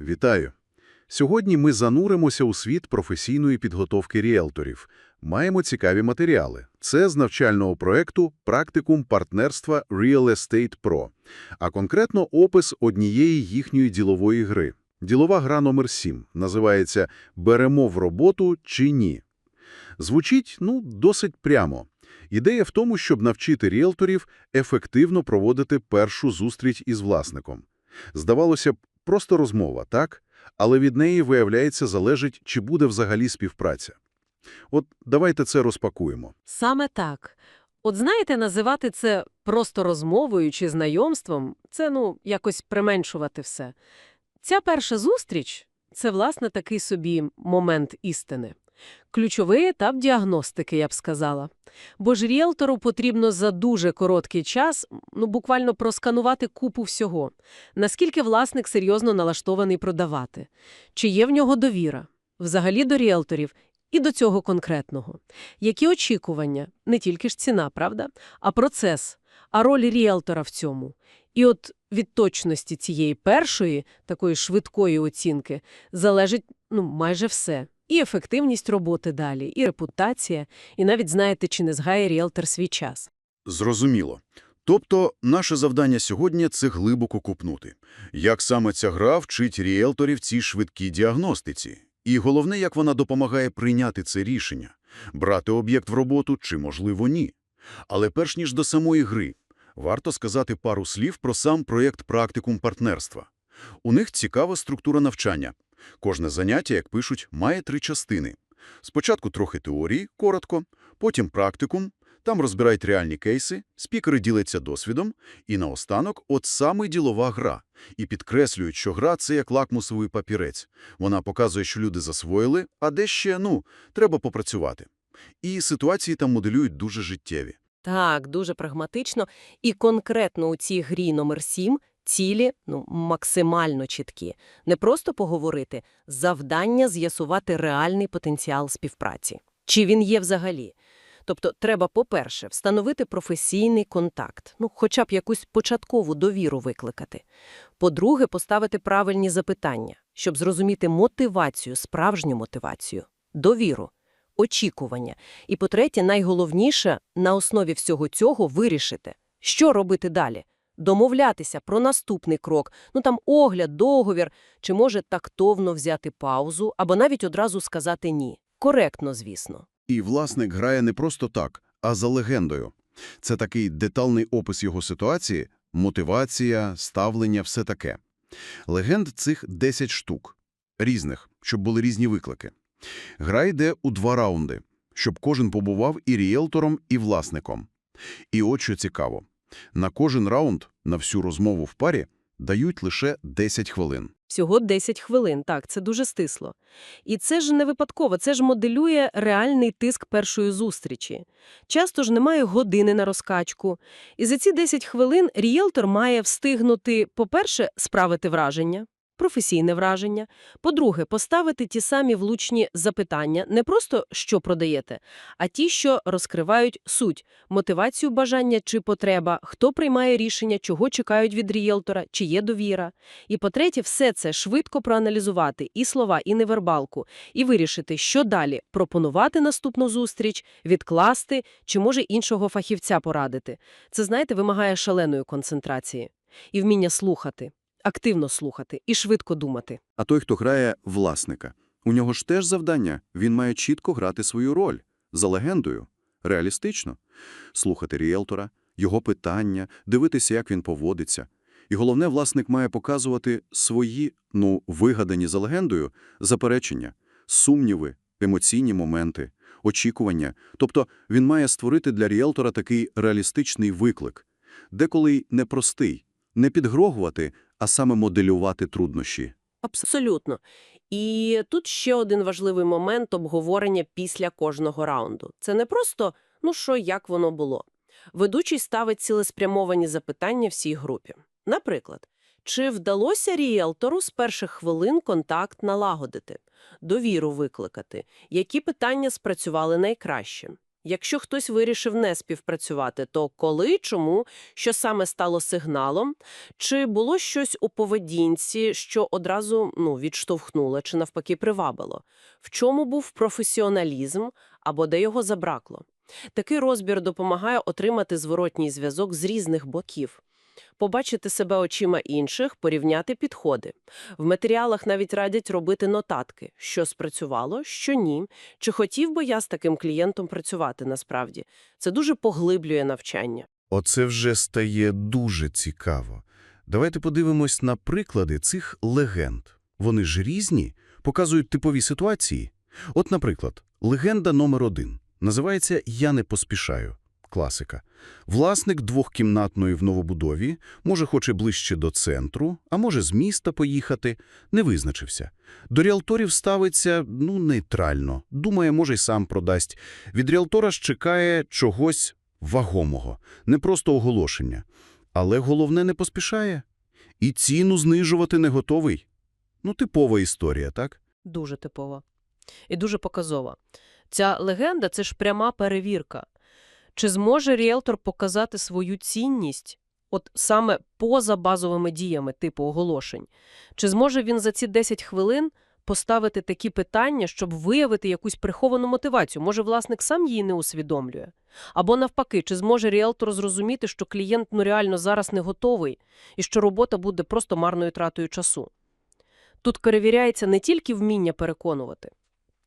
Вітаю! Сьогодні ми зануримося у світ професійної підготовки ріелторів. Маємо цікаві матеріали. Це з навчального проекту «Практикум партнерства Real Estate Pro», а конкретно опис однієї їхньої ділової гри. Ділова гра номер 7 називається «Беремо в роботу чи ні?». Звучить, ну, досить прямо. Ідея в тому, щоб навчити ріелторів ефективно проводити першу зустріч із власником. Здавалося б, просто розмова, так? Але від неї, виявляється, залежить, чи буде взагалі співпраця. От давайте це розпакуємо. Саме так. От знаєте, називати це просто розмовою чи знайомством – це, ну, якось применшувати все. Ця перша зустріч – це, власне, такий собі момент істини. Ключовий етап діагностики, я б сказала. Бо ж ріелтору потрібно за дуже короткий час, ну, буквально просканувати купу всього. Наскільки власник серйозно налаштований продавати? Чи є в нього довіра? Взагалі до ріелторів і до цього конкретного. Які очікування? Не тільки ж ціна, правда? А процес, а роль ріелтора в цьому. І от від точності цієї першої, такої швидкої оцінки, залежить ну, майже все. І ефективність роботи далі, і репутація, і навіть знаєте, чи не згає ріелтор свій час. Зрозуміло. Тобто наше завдання сьогодні – це глибоко купнути. Як саме ця гра вчить ріелторів цій швидкій діагностиці? І головне, як вона допомагає прийняти це рішення – брати об'єкт в роботу чи, можливо, ні. Але перш ніж до самої гри, варто сказати пару слів про сам проєкт «Практикум партнерства». У них цікава структура навчання. Кожне заняття, як пишуть, має три частини. Спочатку трохи теорії, коротко, потім практикум, там розбирають реальні кейси, спікери діляться досвідом, і наостанок от саме ділова гра. І підкреслюють, що гра – це як лакмусовий папірець. Вона показує, що люди засвоїли, а де ще, ну, треба попрацювати. І ситуації там моделюють дуже життєві. Так, дуже прагматично. І конкретно у цій грі номер 7 цілі ну, максимально чіткі. Не просто поговорити, завдання з'ясувати реальний потенціал співпраці. Чи він є взагалі? Тобто треба, по-перше, встановити професійний контакт, ну, хоча б якусь початкову довіру викликати. По-друге, поставити правильні запитання, щоб зрозуміти мотивацію, справжню мотивацію, довіру, очікування. І, по-третє, найголовніше, на основі всього цього вирішити, що робити далі. Домовлятися про наступний крок, ну там огляд, договір, чи може тактовно взяти паузу, або навіть одразу сказати «ні». Коректно, звісно. І власник грає не просто так, а за легендою. Це такий детальний опис його ситуації, мотивація, ставлення, все таке. Легенд цих 10 штук. Різних, щоб були різні виклики. Гра йде у два раунди, щоб кожен побував і ріелтором, і власником. І от що цікаво. На кожен раунд, на всю розмову в парі, дають лише 10 хвилин. Всього 10 хвилин, так, це дуже стисло. І це ж не випадково, це ж моделює реальний тиск першої зустрічі. Часто ж немає години на розкачку. І за ці 10 хвилин ріелтор має встигнути, по-перше, справити враження, професійне враження, по-друге, поставити ті самі влучні запитання, не просто «що продаєте», а ті, що розкривають суть, мотивацію бажання чи потреба, хто приймає рішення, чого чекають від ріелтора, чи є довіра. І по-третє, все це швидко проаналізувати, і слова, і невербалку, і вирішити, що далі – пропонувати наступну зустріч, відкласти, чи може іншого фахівця порадити. Це, знаєте, вимагає шаленої концентрації. І вміння слухати, активно слухати і швидко думати. А той, хто грає власника, у нього ж теж завдання. Він має чітко грати свою роль. За легендою. Реалістично. Слухати ріелтора, його питання, дивитися, як він поводиться. І головне, власник має показувати свої, ну, вигадані за легендою, заперечення, сумніви, емоційні моменти, очікування. Тобто він має створити для ріелтора такий реалістичний виклик. Деколи не простий, не підгрогувати, а саме моделювати труднощі. Абсолютно. І тут ще один важливий момент обговорення після кожного раунду. Це не просто «ну що, як воно було?». Ведучий ставить цілеспрямовані запитання всій групі. Наприклад, чи вдалося ріелтору з перших хвилин контакт налагодити, довіру викликати, які питання спрацювали найкраще? Якщо хтось вирішив не співпрацювати, то коли, чому, що саме стало сигналом? Чи було щось у поведінці, що одразу ну, відштовхнуло чи навпаки привабило? В чому був професіоналізм або де його забракло? Такий розбір допомагає отримати зворотній зв'язок з різних боків. Побачити себе очима інших, порівняти підходи. В матеріалах навіть радять робити нотатки, що спрацювало, що ні, чи хотів би я з таким клієнтом працювати насправді. Це дуже поглиблює навчання. Оце вже стає дуже цікаво. Давайте подивимось на приклади цих легенд. Вони ж різні, показують типові ситуації. От, наприклад, легенда номер один. Називається «Я не поспішаю». Класика. Власник двохкімнатної в новобудові, може хоче ближче до центру, а може з міста поїхати, не визначився. До ріалторів ставиться, ну, нейтрально. Думає, може й сам продасть. Від ріалтора ж чекає чогось вагомого, не просто оголошення. Але головне не поспішає. І ціну знижувати не готовий. Ну, типова історія, так? Дуже типово. І дуже показова. Ця легенда – це ж пряма перевірка. Чи зможе ріелтор показати свою цінність от саме поза базовими діями типу оголошень? Чи зможе він за ці 10 хвилин поставити такі питання, щоб виявити якусь приховану мотивацію? Може, власник сам її не усвідомлює? Або навпаки, чи зможе ріелтор зрозуміти, що клієнт ну реально зараз не готовий і що робота буде просто марною тратою часу? Тут перевіряється не тільки вміння переконувати,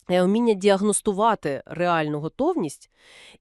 вміння діагностувати реальну готовність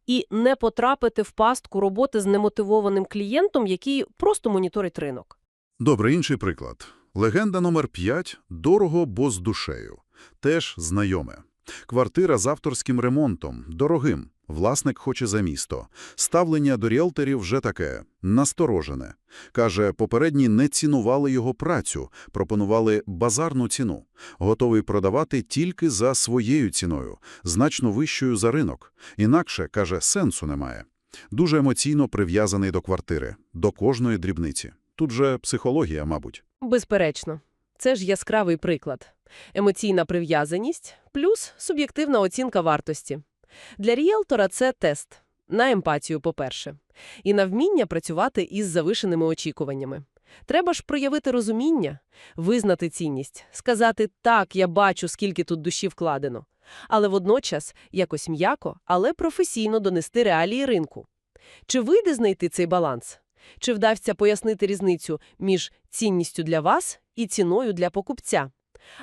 і не потрапити в пастку роботи з немотивованим клієнтом, який просто моніторить ринок. Добре, інший приклад. Легенда номер 5 «Дорого, бо з душею». Теж знайоме. Квартира з авторським ремонтом, дорогим. Власник хоче за місто. Ставлення до ріелторів вже таке – насторожене. Каже, попередні не цінували його працю, пропонували базарну ціну. Готовий продавати тільки за своєю ціною, значно вищою за ринок. Інакше, каже, сенсу немає. Дуже емоційно прив'язаний до квартири, до кожної дрібниці. Тут же психологія, мабуть. Безперечно. Це ж яскравий приклад. Емоційна прив'язаність плюс суб'єктивна оцінка вартості. Для ріелтора це тест. На емпатію, по-перше. І на вміння працювати із завишеними очікуваннями. Треба ж проявити розуміння, визнати цінність, сказати «так, я бачу, скільки тут душі вкладено», але водночас якось м'яко, але професійно донести реалії ринку. Чи вийде знайти цей баланс? Чи вдасться пояснити різницю між цінністю для вас і ціною для покупця?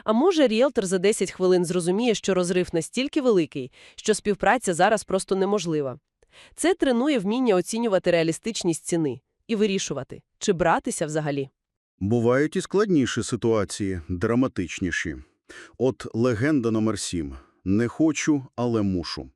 А може, ріелтор за 10 хвилин зрозуміє, що розрив настільки великий, що співпраця зараз просто неможлива. Це тренує вміння оцінювати реалістичність ціни і вирішувати, чи братися взагалі. Бувають і складніші ситуації, драматичніші. От легенда номер 7. «Не хочу, але мушу».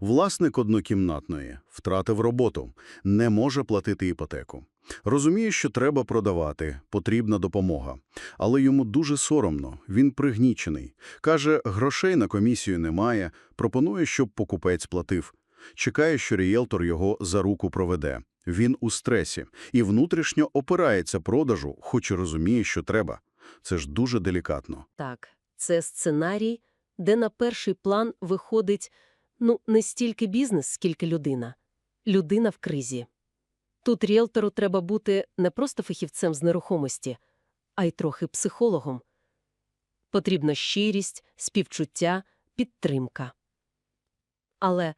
Власник однокімнатної втратив роботу, не може платити іпотеку. Розуміє, що треба продавати, потрібна допомога. Але йому дуже соромно, він пригнічений. Каже, грошей на комісію немає, пропонує, щоб покупець платив. Чекає, що ріелтор його за руку проведе. Він у стресі і внутрішньо опирається продажу, хоч і розуміє, що треба. Це ж дуже делікатно. Так, це сценарій, де на перший план виходить ну не стільки бізнес, скільки людина. Людина в кризі. Тут ріелтору треба бути не просто фахівцем з нерухомості, а й трохи психологом. Потрібна щирість, співчуття, підтримка. Але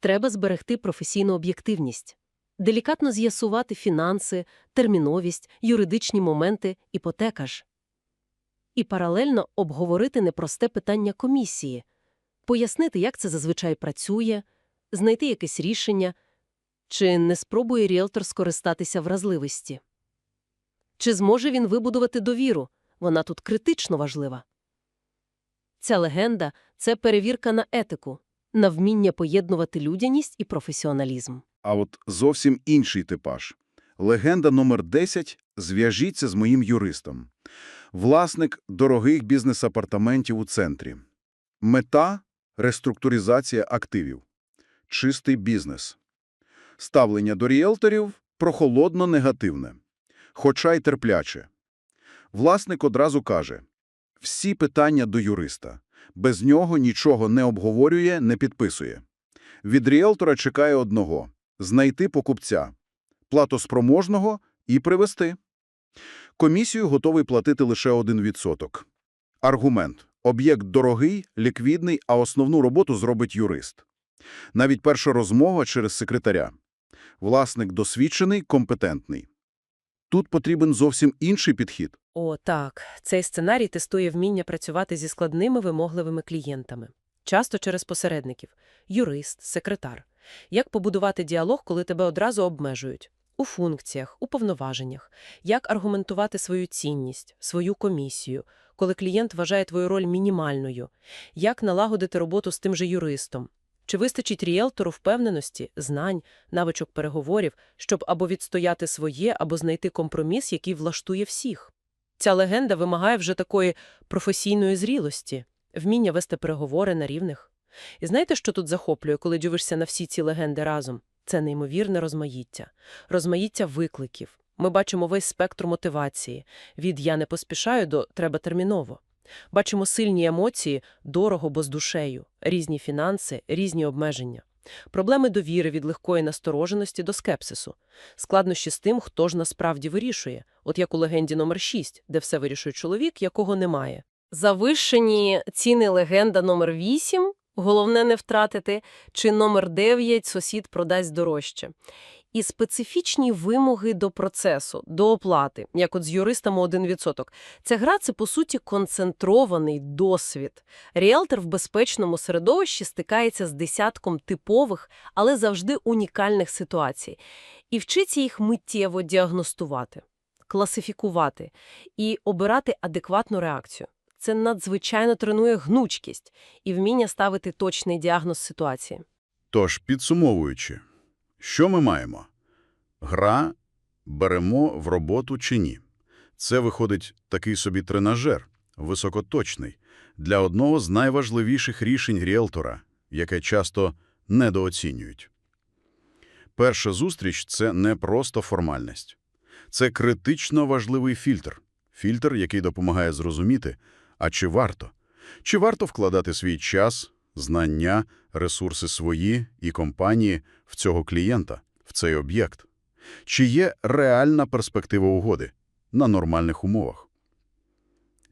треба зберегти професійну об'єктивність, делікатно з'ясувати фінанси, терміновість, юридичні моменти, іпотека ж. І паралельно обговорити непросте питання комісії, пояснити, як це зазвичай працює, знайти якесь рішення, чи не спробує ріелтор скористатися вразливості. Чи зможе він вибудувати довіру? Вона тут критично важлива. Ця легенда – це перевірка на етику, на вміння поєднувати людяність і професіоналізм. А от зовсім інший типаж. Легенда номер 10 «Зв'яжіться з моїм юристом». Власник дорогих бізнес-апартаментів у центрі. Мета – реструктуризація активів. Чистий бізнес. Ставлення до ріелторів – прохолодно-негативне. Хоча й терпляче. Власник одразу каже – всі питання до юриста. Без нього нічого не обговорює, не підписує. Від ріелтора чекає одного – знайти покупця, платоспроможного і привести. Комісію готовий платити лише 1%. Аргумент – об'єкт дорогий, ліквідний, а основну роботу зробить юрист. Навіть перша розмова через секретаря. Власник досвідчений, компетентний. Тут потрібен зовсім інший підхід. О, так. Цей сценарій тестує вміння працювати зі складними вимогливими клієнтами. Часто через посередників – юрист, секретар. Як побудувати діалог, коли тебе одразу обмежують? У функціях, у повноваженнях. Як аргументувати свою цінність, свою комісію, коли клієнт вважає твою роль мінімальною? Як налагодити роботу з тим же юристом? Чи вистачить ріелтору впевненості, знань, навичок переговорів, щоб або відстояти своє, або знайти компроміс, який влаштує всіх? Ця легенда вимагає вже такої професійної зрілості, вміння вести переговори на рівних. І знаєте, що тут захоплює, коли дивишся на всі ці легенди разом? Це неймовірне розмаїття. Розмаїття викликів. Ми бачимо весь спектр мотивації. Від «я не поспішаю» до «треба терміново». Бачимо сильні емоції, дорого, бо з душею, різні фінанси, різні обмеження. Проблеми довіри від легкої настороженості до скепсису. Складнощі з тим, хто ж насправді вирішує. От як у легенді номер 6, де все вирішує чоловік, якого немає. Завищені ціни легенда номер 8 головне не втратити, чи номер 9 сусід продасть дорожче. І специфічні вимоги до процесу, до оплати, як от з юристами 1%. Ця гра – це, по суті, концентрований досвід. Ріелтор в безпечному середовищі стикається з десятком типових, але завжди унікальних ситуацій. І вчиться їх миттєво діагностувати, класифікувати і обирати адекватну реакцію. Це надзвичайно тренує гнучкість і вміння ставити точний діагноз ситуації. Тож, підсумовуючи, що ми маємо? Гра беремо в роботу чи ні. Це виходить такий собі тренажер, високоточний, для одного з найважливіших рішень ріелтора, яке часто недооцінюють. Перша зустріч – це не просто формальність. Це критично важливий фільтр. Фільтр, який допомагає зрозуміти, а чи варто? Чи варто вкладати свій час, знання, ресурси свої і компанії в цього клієнта, в цей об'єкт? Чи є реальна перспектива угоди на нормальних умовах?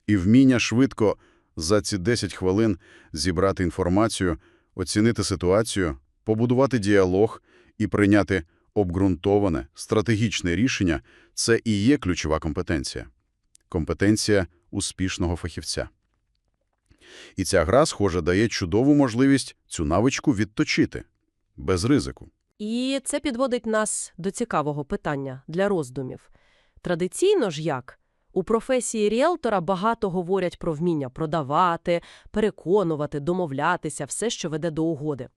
І вміння швидко за ці 10 хвилин зібрати інформацію, оцінити ситуацію, побудувати діалог і прийняти обґрунтоване, стратегічне рішення – це і є ключова компетенція. Компетенція успішного фахівця. І ця гра, схоже, дає чудову можливість цю навичку відточити. Без ризику. І це підводить нас до цікавого питання для роздумів. Традиційно ж як? У професії ріелтора багато говорять про вміння продавати, переконувати, домовлятися, все, що веде до угоди.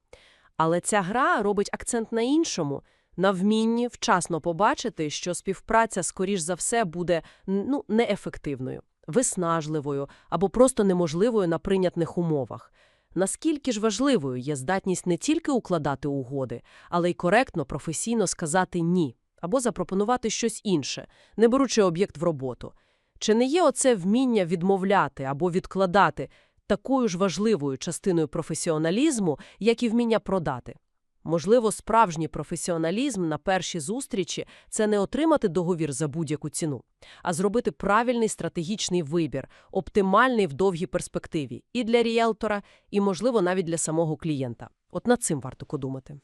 Але ця гра робить акцент на іншому – на вмінні вчасно побачити, що співпраця, скоріш за все, буде ну, неефективною, виснажливою або просто неможливою на прийнятних умовах. Наскільки ж важливою є здатність не тільки укладати угоди, але й коректно, професійно сказати «ні» або запропонувати щось інше, не беручи об'єкт в роботу. Чи не є оце вміння відмовляти або відкладати такою ж важливою частиною професіоналізму, як і вміння продати? Можливо, справжній професіоналізм на першій зустрічі – це не отримати договір за будь-яку ціну, а зробити правильний стратегічний вибір, оптимальний в довгій перспективі і для ріелтора, і, можливо, навіть для самого клієнта. От над цим варто подумати.